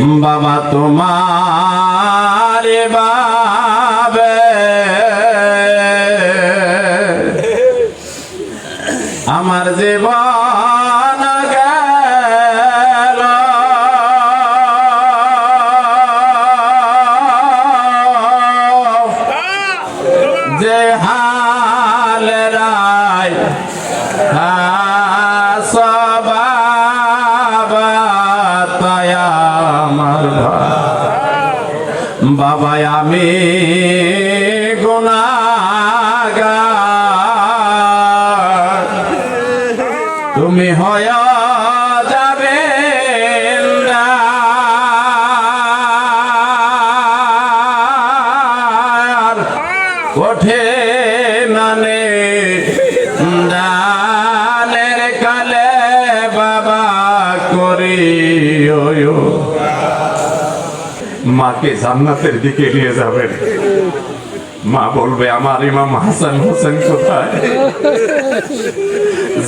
বাবা তোমার বাবে। আমার জীবন গেল। যে হাল রায় আমার আমি গুণাগার। তুমি হয় যাবে ওঠে নানে মাকে জান্নাতের দিকে নিয়ে যাবেন। মা বলবে, আমার ইমাম হাসান হোসেন কোথায়?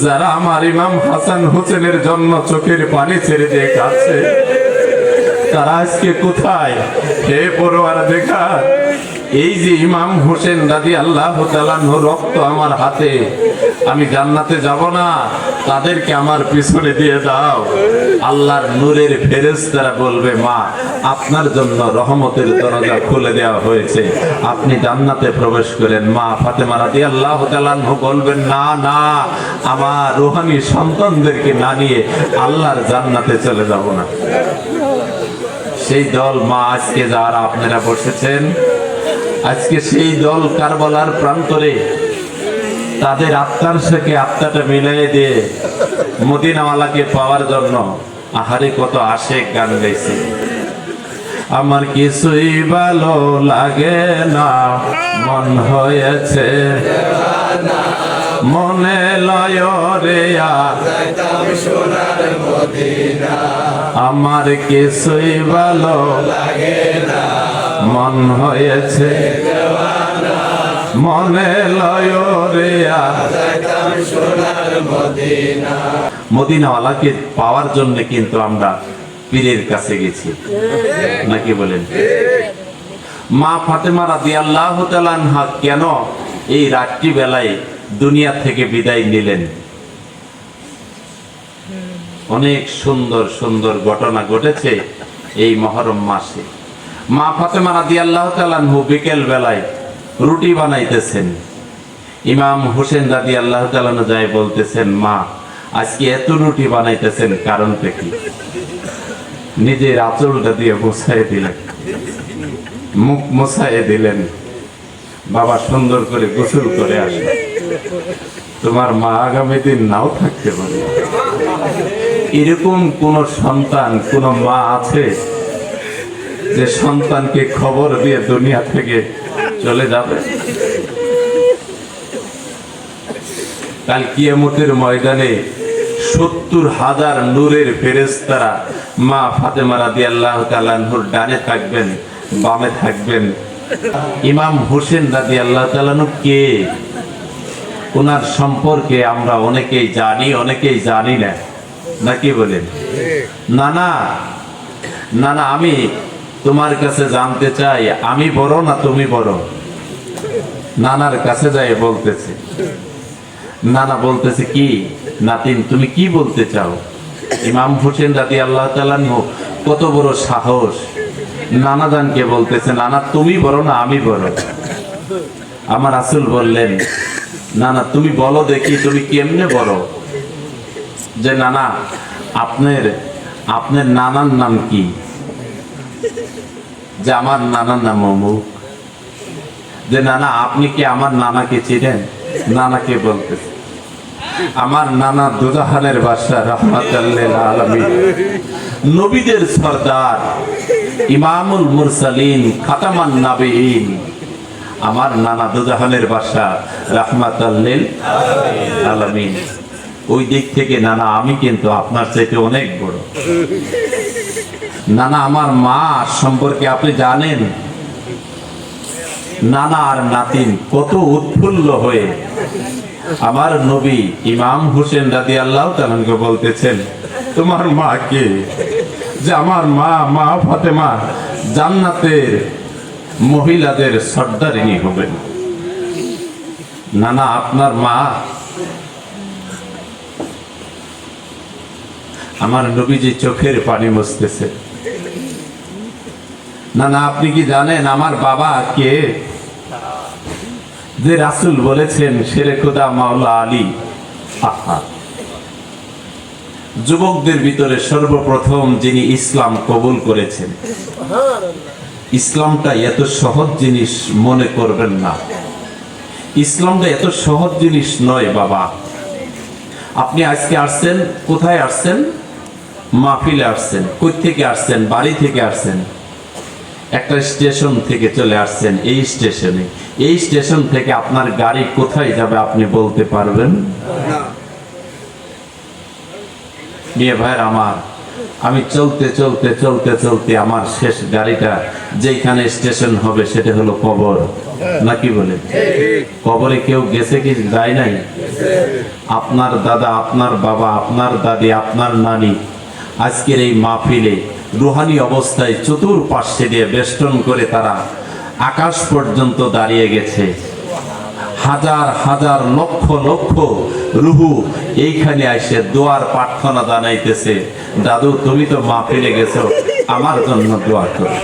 যারা আমার ইমাম হাসান হোসেনের জন্য চোখের পানি ছেড়ে দিয়ে কাছে তারা আজকে কোথায়? হে পড়োয়ার দেখা এই যে ইমাম হোসেন দাদি আল্লাহ রক্ত আমার হাতে, আমি জান্নাতে যাব না, তাদেরকে আমার পিছনে দিয়ে দাও। আল্লাহর নূরের ফেরেশতারা বলবে, মা, আপনার জন্য রহমতের দরজা খুলে দেওয়া হয়েছে। আপনি জান্নাতে প্রবেশ করেন। মা ফাতেমা রাদি আল্লাহ তালাহ বলবেন, না না, আমার রোহানি সন্তানদেরকে না নিয়ে আল্লাহর জান্নাতে চলে যাব না। সেই দল মা আজকে যারা আপনারা বসেছেন আজকে সেই দল কারবালার প্রান্তরে তাদের আত্মার সাথে আত্মাটা মিলিয়ে দিয়ে মদিনাওয়ালাকে পাওয়ার জন্য আহারে কত আশেক গান গাইছে। আমার কিছুই ভালো লাগে না, মন হয়েছে। মনে লয় রে আমার কিছুই ভালো মন হয়েছে। মনে লয় মদিনাওয়ালাকে পাওয়ার জন্য কিন্তু আমরা পীরের কাছে গেছি। নাকি বলেন? মা ফাতেমা রাদি আল্লাহ কেন এই রাত্রি বেলায় দুনিয়া থেকে বিদায় নিলেন? অনেক সুন্দর সুন্দর ঘটনা ঘটেছে এই মহরম মাসে। মা ফাতেমা রাদি আল্লাহ তালানহু বিকেল বেলায় রুটি বানাইতেছেন। ইমাম হোসেন দাদি আল্লাহ তালানু যায় বলতেছেন, মা, আজকে এত রুটি বানাইতেছেন, কারণটা কি? নিজের আঁচলটা দিয়ে মোছাই দিলেন। মুখ মোছাই দিলেন। বাবা সুন্দর করে গোসল করে আসে তোমার মা আগামী দিন নাও থাকতে পারে। এরকম কোন সন্তান, কোন মা আছে যে সন্তানকে খবর দিয়ে দুনিয়া থেকে চলে যাবে। কাল কিয়ামতের ময়দানে সত্তর হাজার নূরের ফেরেস্তারা মা ফাতেমা রাদি আল্লাহ তালানহুর ডানে থাকবেন বামে থাকবেন। ইমাম হোসেন রাদি আল্লাহ তালানু কে? ওনার সম্পর্কে আমরা অনেকেই জানি অনেকেই জানি না। নাকি বলেন? না না না না আমি তোমার কাছে জানতে চাই, আমি বড় না তুমি বড়? নানার কাছে যাই বলতেছে। নানা বলতেছে, কি নাতিন, তুমি কি বলতে চাও? ইমাম হোসেন রাতি আল্লাহ তালানহ কত বড় সাহস। নানা জানকে বলতেছে, নানা, তুমি বড় না আমি বড়? আমার আসল বললেন না না তুমি বলো দেখি, তুমি কেমনে বড়? যে, নানা, আপনার আপনার নানার নাম কি? যে আমার নানার নাম অমুক যে নানা, আপনি কি আমার নানাকে চিনেন? নানাকে বলতেছে। আমার নানা দুজাহানের বাসা রহমাতাল্লিল নবীদের সর্দার, ইমামুল মুরসালিন, খাতামান নাবিয়িন আমার নানা দুজাহানের বাসা রহমাতাল্লিল আলামিন। ওই দিক থেকে নানা, আমি কিন্তু আপনার চাইতে অনেক বড়। নানা, আমার মা সম্পর্কে আপনি জানেন? নানা আর নাতিন কত উৎফুল্ল হয়ে আমার নবী ইমাম হোসেন রাদি আল্লাহ তালকে বলতেছেন, তোমার মা কে যে আমার মা মা ফাতেমা জান্নাতের মহিলাদের সর্দারিনী হবেন। না না আপনার মা আমার নবীজি চোখের পানি মুছতেছে। না না, আপনি কি জানেন আমার বাবা কে? যে রাসুল বলেছেন শেরে খোদা মাওলা আলী। যুবকদের ভিতরে সর্বপ্রথম যিনি ইসলাম কবুল করেছেন। ইসলামটা এত সহজ জিনিস মনে করবেন না। ইসলামটা এত সহজ জিনিস নয় বাবা। আপনি আজকে আসছেন, কোথায় আসছেন? মাহফিলে আসছেন কই থেকে আসছেন, বাড়ি থেকে আসছেন? একটা স্টেশন থেকে চলে আসছেন এই স্টেশনে। এই স্টেশন থেকে আপনার গাড়ি কোথায় যাবে আপনি বলতে পারবেন? মেয়ে ভাইয়ের আমার, আমি চলতে চলতে চলতে চলতে আমার শেষ গাড়িটা যেখানে স্টেশন হবে সেটা হলো কবর। নাকি বলে? কবরে কেউ গেছে কি যায় নাই? আপনার দাদা, আপনার বাবা, আপনার দাদি, আপনার নানি আজকের এই মাহফিলে রুহানি অবস্থায় চতুর্পার্শ্বে দিয়ে বেষ্টন করে তারা আকাশ পর্যন্ত দাঁড়িয়ে গেছে। হাজার হাজার, লক্ষ লক্ষ রুহু এইখানে আসে দোয়ার প্রার্থনা জানাইতেছে, দাদু, তুমি তো মা ফেলে গেছো, আমার জন্য দোয়া করো।